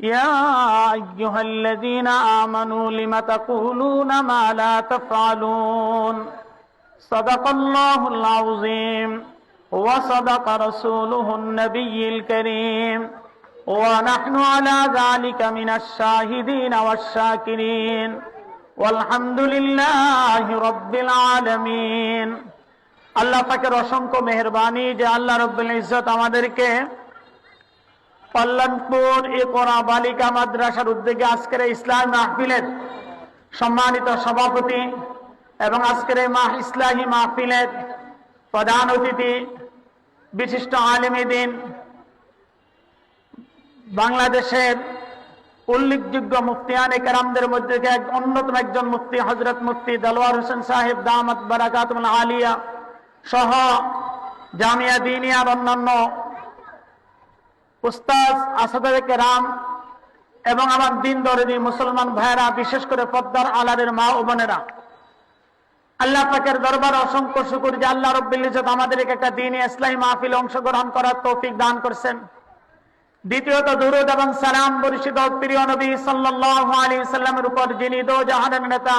يا أيها الذين آمنوا لم تقولون ما لا تفعلون صدق الله العظيم وصدق رسوله النبي الكريم ونحن على ذلك من الشاهدين والشاكرين والحمد لله رب العالمين আল্লাহ পাকের অসংখ্য মেহরবানি যে আল্লাহ রব্বুল ইজ্জত আমাদেরকে কল্যাণপুর কোরআ বালিকা মাদ্রাসার উদ্যোগে আজকের ইসলাম মাহফিলের সম্মানিত সভাপতি এবং আজকের মাহ ইসলামী মাহফিলের প্রধান অতিথি, বিশিষ্ট আলিমী দিন বাংলাদেশের উল্লেখযোগ্য মুফতিয়ানে কেরামদের মধ্যে এক অন্যতম একজন মুফতি হজরত মুফতি দলওয়ার হোসেন সাহেব দামত বারাকাতুল আলিয়া সহ জামিয়া দিনিয়ার অন্যান্য উস্তাজ আসাদের কেরাম এবং আমার দিন দরেদি মুসলমান ভাইয়েরা, বিশেষ করে পদ্মার আলারের মা ও বোনেরা। আল্লাহ পাকের দরবার অসংখ্য শুকুর যে আল্লাহ রব্বিল ইজ্জত আমাদেরকে একটা দিন ইসলামী মাহফিল অংশগ্রহণ করার তৌফিক দান করছেন। দ্বিতীয়ত দুরুদ এবং সালাম পরিষদ প্রিয় নবী সাল্লাল্লাহু আলাইহি সাল্লামের উপর যিনি দো জাহানের নেতা,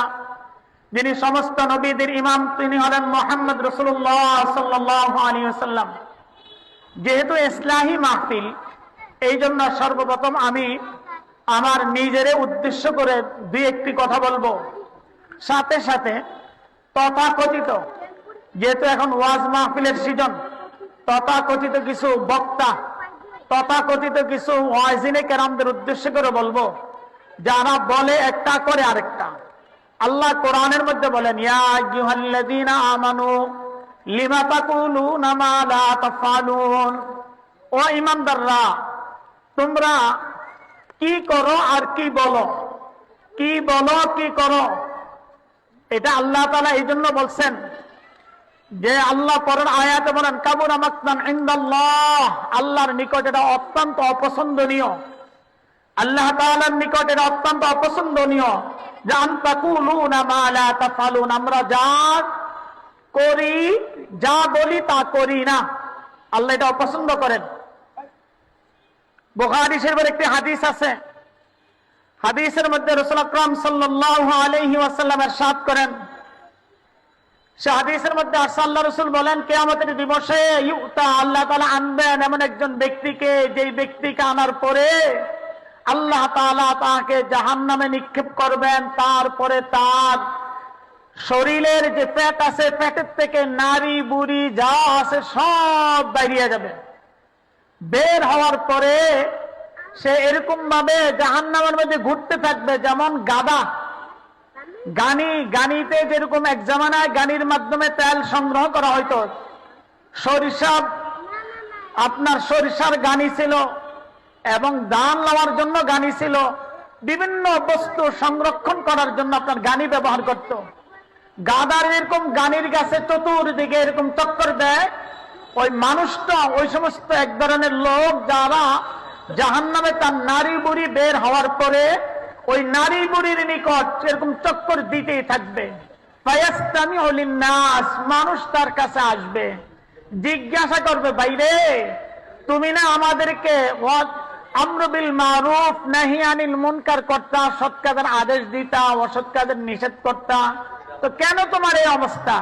যিনি সমস্ত নবীদের ইমাম, তিনি হলেন মোহাম্মদ রসুল্লাহ সাল্লাল্লাহু আলাইহি সাল্লাম যেহেতু ইসলাহী মাহফিল এই জন্য সর্বপ্রথম আমি আমার নিজেরে উদ্দেশ্য করে দুই একটি কথা বলব। সাথে সাথে তথাকথিত, যেহেতু এখন ওয়াজ মাহফিলের সিজন, তথাকথিত কিছু বক্তা, তথাকথিত কিছু ওয়াজিনে কেরামদের উদ্দেশ্য করে বলব, যারা বলে একটা করে আরেকটা। আল্লাহ কোরআনের মধ্যে বলেন, ইয়া আমানু, লিমা তাকুলুনা মা ও ঈমানদাররা তোমরা কি করো আর কি বলো? কি বলো, কি করো? এটা আল্লাহ তাআলা এই জন্য বলছেন যে আল্লাহ পরের আয়াতে বলেন, কাবুর আল্লাহর নিকট এটা অত্যন্ত অপছন্দনীয়। আল্লাহ তাআলার নিকট এটা অত্যন্ত অপছন্দনীয়। আমরা যা করি, যা বলি তা করি না। আল্লাহ এটা অপছন্দ করেন। একটি হাদিস আছে। হাদিসের মধ্যে রসুল সাল্লাহ আলহি করেন। সে হাদিসের মধ্যে রসুল বলেন দিবসে আল্লাহ তালা আনবেন এমন একজন ব্যক্তিকে, যেই ব্যক্তিকে আনার পরে আল্লাহ তালা তাকে জাহান নামে নিক্ষেপ করবেন। তারপরে তার শরীরের যে পেট আছে পেটের থেকে নারী, বুড়ি, যা আছে, সব বাইরিয়ে যাবে। বের হওয়ার পরে সে এরকম ভাবে জাহান নামের মধ্যে ঘুরতে থাকবে, যেমন গাদা গানি, গানিতে যেরকম এক জামানায় গানির মাধ্যমে তেল সংগ্রহ করা হইতো। সরিষা আপনার সরিষার গানি ছিল এবং দান নেওয়ার জন্য গানি ছিল। বিভিন্ন বস্তু সংরক্ষণ করার জন্য আপনার গানি ব্যবহার করত। গাদার এরকম গানির গাছে চতুর্দিকে এরকম চক্কর দেয় ওই মানুষটা, ওই সমস্ত এক ধরনের লোক যারা জাহান নামে তার নারী বুড়ি বের হওয়ার পরে ওই নারী বুড়ির নিকট এরকম চক্কর দিতেই থাকবে। মানুষ তার কাছে আসবে। জিজ্ঞাসা করবে বাইরে তুমি না আমাদেরকে আমরবিল মারুফ, নাহি আনিল মুনকার কর্তা, সৎ কাজের আদেশ দিতা, অসৎ কাজের নিষেধ করতা? তো কেন তোমার এই অবস্থা?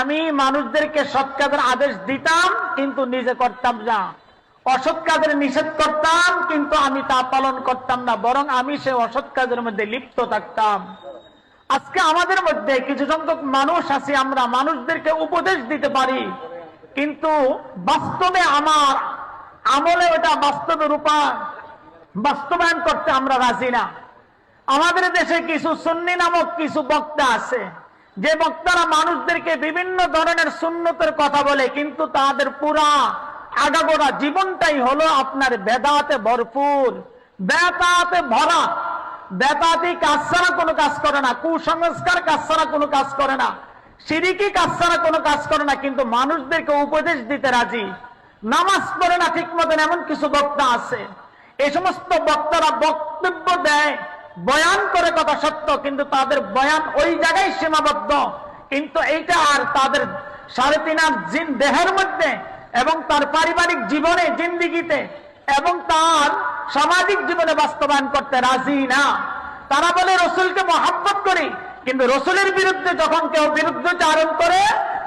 আমি মানুষদেরকে সৎ কাজের আদেশ দিতাম, কিন্তু নিজে করতাম না। অসৎ কাজের নিষেধ করতাম, কিন্তু আমি তা পালন করতাম না, বরং আমি সে অসৎ কাজের মধ্যে লিপ্ত থাকতাম। আজকে আমাদের মধ্যে কিছু সংখ্যক মানুষ আছে, আমরা মানুষদেরকে উপদেশ দিতে পারি, কিন্তু বাস্তবে আমার আমলে ওটা বাস্তবে রূপা বাস্তবায়ন করতে আমরা রাজি না। আমাদের দেশে কিছু সুন্নি নামক কিছু বক্তা আছে যে বক্তারা মানুষদেরকে বিভিন্ন ধরনের সুন্নতের কথা বলে, কিন্তু তাদের পুরা আগাগোড়া জীবনটাই হলো আপনার বেদাতে ভরপুর। বেতাতে ভরা। বেতাতি কাজ ছাড়া কোনো কাজ করে না, কুসংস্কার কাজ ছাড়া কোনো কাজ করে না, সিরিকি কাজ ছাড়া কোনো কাজ করে না, কিন্তু মানুষদেরকে উপদেশ দিতে রাজি। নামাজ পড়ে না ঠিক মতন এমন কিছু বক্তা আছে। এই সমস্ত বক্তারা বক্তব্য দেয় বয়ান করে কথা সত্য, কিন্তু তাদের বয়ান ওই জায়গায় সীমাবদ্ধ। কিন্তু এইটা আর তাদের সাড়ে তিন হাত জিন দেহের মধ্যে এবং তার পারিবারিক জীবনে, জিন্দিগিতে এবং তার সামাজিক জীবনে বাস্তবায়ন করতে রাজি না। তারা বলে, রসুলকে মহাব্বত করি। কিন্তু রসুলের বিরুদ্ধে যখন কেউ বিরুদ্ধচারণ করে,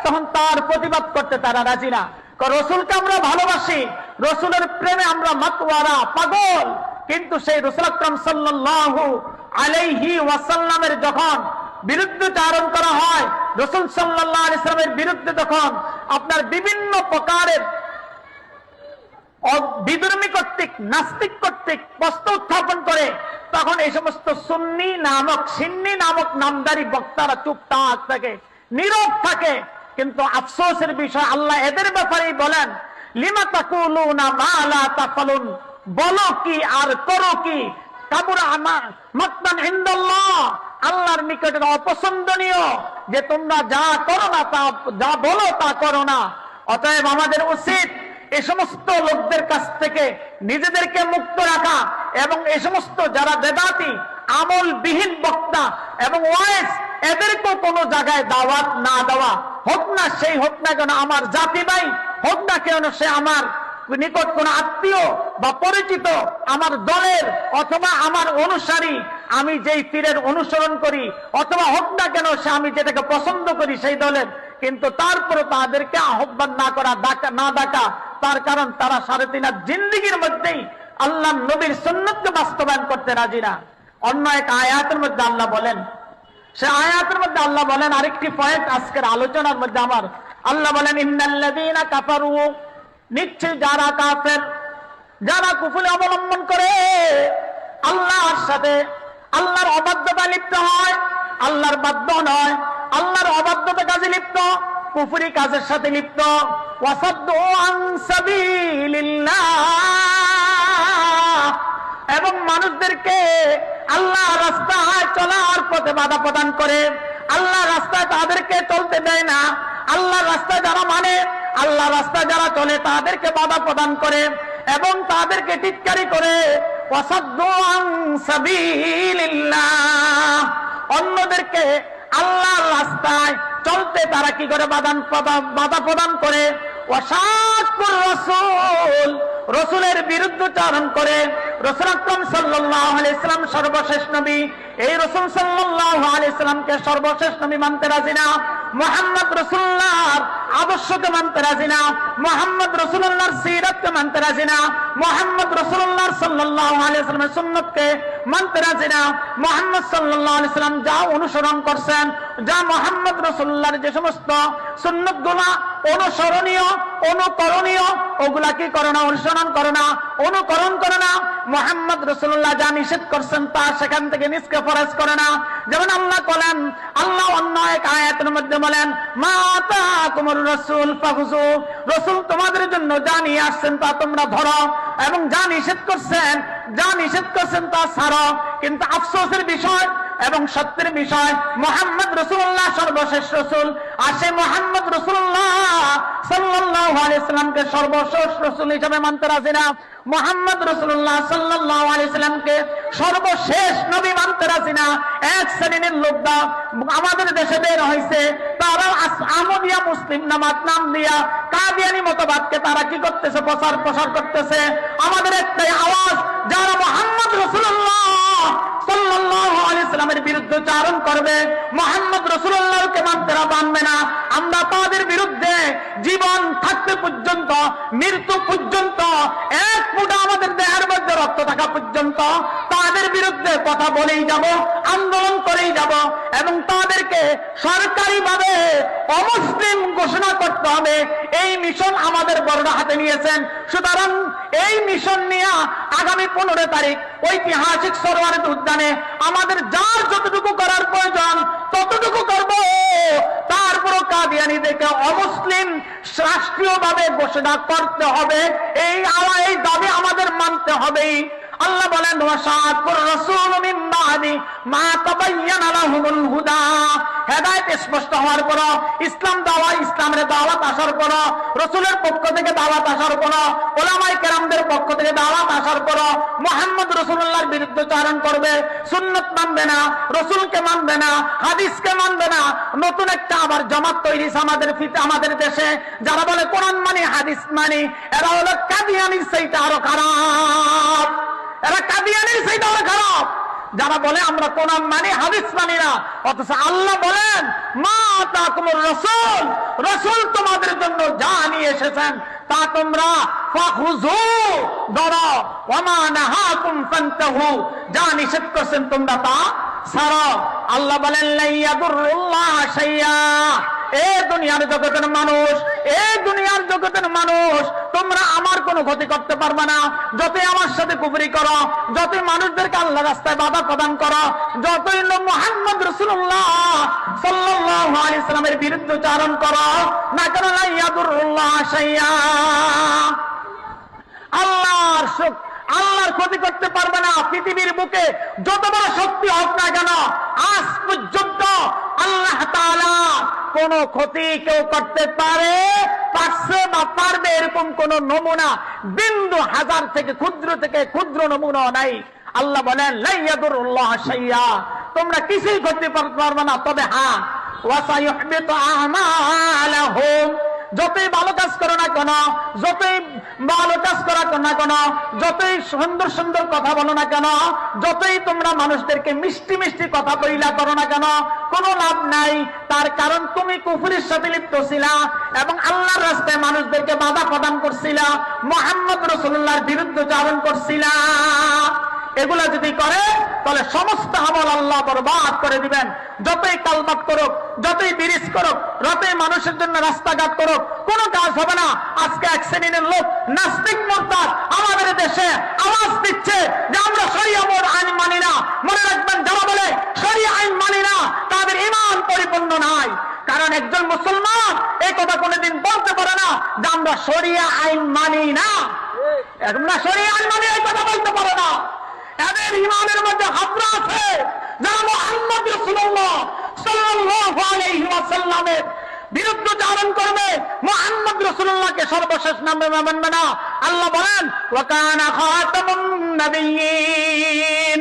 তখন তার প্রতিবাদ করতে তারা রাজি না। রসুলকে আমরা ভালোবাসি। রসুলের প্রেমে আমরা মাতওয়ারা পাগল। কিন্তু সেই রসুল আকরম সাল্লাল্লাহু আলাইহি ওয়াসাল্লামের যখন বিরুদ্ধচারণ করা হয়, রসুল সাল্লাহ ইসলামের বিরুদ্ধে তখন আপনার বিভিন্ন প্রকারের কর্তৃক, নাস্তিক কর্তৃক প্রশ্ন উত্থাপন করে, তখন এই সমস্ত সুন্নি নামক, সিন্নি নামক নামদারি বক্তারা চুপ থাকে, নীরব থাকে। কিন্তু আফসোসের বিষয়, আল্লাহ এদের ব্যাপারেই বলেন, লিমা তাকুলুনা মা লা তাফালুন? বলো কি আর করো কি? আমার আল্লাহর নিকটে অপছন্দনীয়। যে তোমরা যা করো না তা, যা বলো তা করো না। অতএব আমাদের উচিত এ সমস্ত লোকদের কাছ থেকে নিজেদেরকে মুক্ত রাখা এবং এ সমস্ত যারা বেদাতি, আমলবিহীন বক্তা এবং ওয়েস এদেরকেও কোনো জায়গায় দাওয়াত না দেওয়া। হোক না সেই হোক না কেন আমার জাতি ভাই, হোক না কেন সে আমার নিকট কোন আত্মীয় বা পরিচিত আমার দলের অথবা আমার অনুসারী, আমি যেই পীরের অনুসরণ করি অথবা হোক না কেন সে আমি যেটাকে পছন্দ করি সেই দলের, কিন্তু তারপরে তাদেরকে আহ্বান না করা না ডাকা, তার কারণ তারা সাড়ে তিন জিন্দিগির মধ্যেই আল্লাহ নবীর সুন্নতকে বাস্তবায়ন করতে রাজি না। অন্য এক আয়াতের মধ্যে আল্লাহ বলেন, সে আয়াতের মধ্যে আল্লাহ বলেন, আরেকটি পয়েন্ট আজকের আলোচনার মধ্যে আমার, আল্লাহ বলেন, ইন্নাল্লাযীনা কাফারু নিশ্চয় যারা কাফের, যারা কুফুলে অবলম্বন করে, আল্লাহর সাথে আল্লাহর অবাধ্যতা লিপ্ত হয়, আল্লাহর বাধ্য নয়, আল্লাহর অবাধ্যতা কাজে লিপ্ত, কুফুরি কাজের সাথে লিপ্ত। এবং মানুষদেরকে আল্লাহ রাস্তায় চলার পথে বাধা প্রদান করে। আল্লাহ রাস্তায় তাদেরকে চলতে দেয় না। আল্লাহ রাস্তায় যারা মানে আল্লাহ রাস্তায় যারা চলে, তাদেরকে বাধা প্রদান করে এবং তাদেরকে টিটকারি করে। অন্যদেরকে আল্লাহর রাস্তায় চলতে তারা কি করে বাদান বাধা প্রদান করে? রসুল, রসুলের বিরুদ্ধচারণ করে। রসুল আকরম সাল্লাহ ইসলাম সর্বশেষ নবী। এই রসুল সাল্লাহ ইসলামকে সর্বশেষ নবী মানতে রাজি না। মোহাম্মদ রসুল্লাহর আদর্শকে মানতে রাজি না। মোহাম্মদ রসুল্লাহর সিরতকে মানতে রাজি না। মোহাম্মদ রসুল্লাহ সাল্লাহ সুন্নতকে মানতে রাজি না। মোহাম্মদ সাল্লাহ আলিয়াল্লাম যা অনুসরণ করছেন, যা মোহাম্মদ রসুল্লাহর যে সমস্ত সুন্নতগুলা অনুসরণীয়, অনুকরণীয়, ওগুলা কি করে না, অনুসরণ করে না, অনুকরণ করে না। মোহাম্মদ রসুল্লাহ যা নিষেধ করছেন তা সেখান থেকে নিজকে ফরজ করে না। যেমন আল্লাহ বলেন, আল্লাহ অন্য এক আয়াতের মধ্যে বলেন মাতা তোমার রসুল ফাহুজু রসুল তোমাদের জন্য যা নিয়ে আসছেন তা তোমরা ধরো এবং যা নিষেধ করছেন, যা নিষেধ করছেন তা ছাড়ো। কিন্তু আফসোসের বিষয় এবং সত্যের বিষয়, মোহাম্মদ রসুল্লাহ সর্বশেষ রসুল। আর সে মোহাম্মদ রসুল্লাহ সাল্লাহ আলাইসাল্লামকে সর্বশেষ রসুল হিসাবে মানতে রাজি না। মোহাম্মদ রসুল্লাহ সাল্লাহ আলাইসাল্লামকে সর্বশেষ নবী মানতে রাজি না। এক শ্রেণির লোকরা আমাদের দেশে বের হয়েছে তারা আহমদিয়া মুসলিম নামাজ নাম দিয়া কাদিয়ানি মতবাদকে তারা কি করতেছে? প্রচার প্রসার করতেছে। আমাদের একটাই আওয়াজ, যারা মোহাম্মদ রসুল্লাহ সাল্লামের বিরুদ্ধে চারণ করবে, মোহাম্মদ রসুল্লাহকে মানতে না মানবে না। আমরা তাদের বিরুদ্ধে জীবন থাকতে পর্যন্ত, মৃত্যু পর্যন্ত, এক ফুটা আমাদের দেহের মধ্যে রক্ত থাকা পর্যন্ত তাদের বিরুদ্ধে কথা বলেই যাব, আন্দোলন করেই যাব এবং তাদেরকে সরকারিভাবে অমুসলিম ঘোষণা করতে হবে। এই মিশন আমাদের বড়রা হাতে নিয়েছেন। সুতরাং এই মিশন নিয়ে আগামী পনেরো তারিখ ঐতিহাসিক সরোয়ারের উদ্যানে আমাদের যার যতটুকু করার প্রয়োজন, ততটুকু করব। তারপরও কাদিয়ানিদেরকে অমুসলিম রাষ্ট্রীয়ভাবে ঘোষণা করতে হবে। এই আওয়া এই দাবি আমাদের মানতে হবেই আল্লাহ বলেন হেদায়েত স্পষ্ট হওয়ার পর ইসলাম দাওয়া ইসলামের দাওয়াত আসার পর রসুলের পক্ষ থেকে দাওয়াত আসার পর ওলামাই কেরামদের পক্ষ থেকে দাওয়াত আসার পর মোহাম্মদ রসুল্লাহর বিরুদ্ধে চারণ করবে, সুন্নত মানবে না, রসুলকে মানবে না, হাদিসকে মানবে না, নতুন একটা আবার জমাত তৈরি আমাদের আমাদের দেশে, যারা বলে কোরআন মানি, হাদিস মানি, এরা হলো কাদিয়ানির সেইটা আরও খারাপ। এরা কাদিয়ানির সেইটা আরও খারাপ। যারা বলে আমরা কোরআন মানি, হাদিস মানি না, অথচ আল্লাহ বলেন, মা তাকুমুর রসুল রসুল তোমাদের জন্য যা নিয়ে এসেছেন, তা তোমরা যা নিষেধ করছেন তোমরা তা ছাড়ো। আল্লাহ বলেন, লাইয়াদুরুল্লাহ শাইয়া দুনিয়ার জগতের মানুষ, এ দুনিয়ার জগতের মানুষ, তোমরা আমার কোনো ক্ষতি করতে পারবে না। যতই আমার সাথে করো, যতই মানুষদেরকে আল্লাহ রাস্তায় বাধা প্রদান করো, যতই মোহাম্মদ রসুল্লাহ বিরুদ্ধে চারণ করো, না কেন আল্লাহর ক্ষতি করতে পারবে না। পৃথিবীর বুকে যত বড় শক্তি হোক না কেন, আজ পর্যন্ত আল্লাহ কোন ক্ষতি কেউ করতে পারে পারছে বা পারবে এরকম কোন নমুনা, বিন্দু হাজার থেকে ক্ষুদ্র থেকে ক্ষুদ্র নমুনা নাই। আল্লাহ বলেন লাইয়াদুরুল্লাহ সাইয়া তোমরা কিছুই করতে পার- পারবে না। তবে হ্যাঁ যতই ভালো কাজ করো না কেন, যতই ভালো কাজ করা না কেন, যতই সুন্দর সুন্দর কথা বলো না কেন, যতই তোমরা মানুষদেরকে মিষ্টি মিষ্টি কথা বইলা করো না কেন, কোনো লাভ নাই। তার কারণ তুমি কুফুরের সাথে লিপ্ত ছিলা এবং আল্লাহর রাস্তায় মানুষদেরকে বাধা প্রদান করছিলা, মোহাম্মদ রসুল্লাহর বিরুদ্ধে চারণ করছিলা। এগুলা যদি করে তাহলে সমস্ত আমল আল্লাহ বরবাদ করে দিবেন। যতই কালবাদ করুক যতই বিরিশ করুক যতই মানুষের জন্য রাস্তাঘাট করুক কোনো কাজ হবে না। আজকে এক শ্রেণির লোক নাস্তিক মোরতাদ আমাদের দেশে আওয়াজ দিচ্ছে যে আমরা সরিয়া মোর আইন মানি না। মনে রাখবেন যারা বলে সরিয়া আইন মানি না তাদের ইমান পরিপূর্ণ নাই। কারণ একজন মুসলমান এই কথা কোনোদিন বলতে পারে না যে আমরা সরিয়া আইন মানি না। আমরা সরিয়া আইন মানি এই কথা বলতে পারে না। এদের ইমানের মধ্যে হাবরা আছে। যারা মোহাম্মদ রসুল্লাহ সাল্লাল্লাহু আলাইহি ওয়াসাল্লামের বিরুদ্ধে চারণ করবে, মোহাম্মদ রসুল্লাহকে সর্বশেষ নামে মানবে না। আল্লাহ বলেন, ওয়াকানা খাতামুন নবিয়্যিন।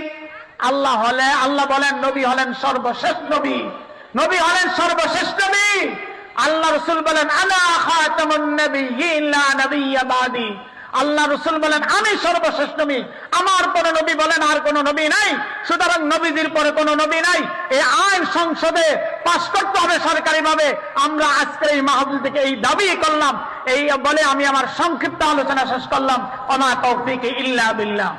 আল্লাহ হলে আল্লাহ বলেন, নবী হলেন সর্বশেষ নবী। নবী হলেন সর্বশেষ নবী। আল্লাহ রসুল বলেন, আলা খাতামুন নবিয়্যিন, লা নবিয়্যা আল্লাহ রসুল বলেন, আমি সর্বশেষ নবী। আমার পরে নবী বলেন, আর কোন নবী নাই। সুতরাং নবীজির পরে কোন নবী নাই। এই আইন সংসদে পাশ করতে হবে সরকারি ভাবে আমরা আজকে এই মাহবুল থেকে এই দাবি করলাম। এই বলে আমি আমার সংক্ষিপ্ত আলোচনা শেষ করলাম। অনা তৌফিক ইল্লা বিল্লাহ।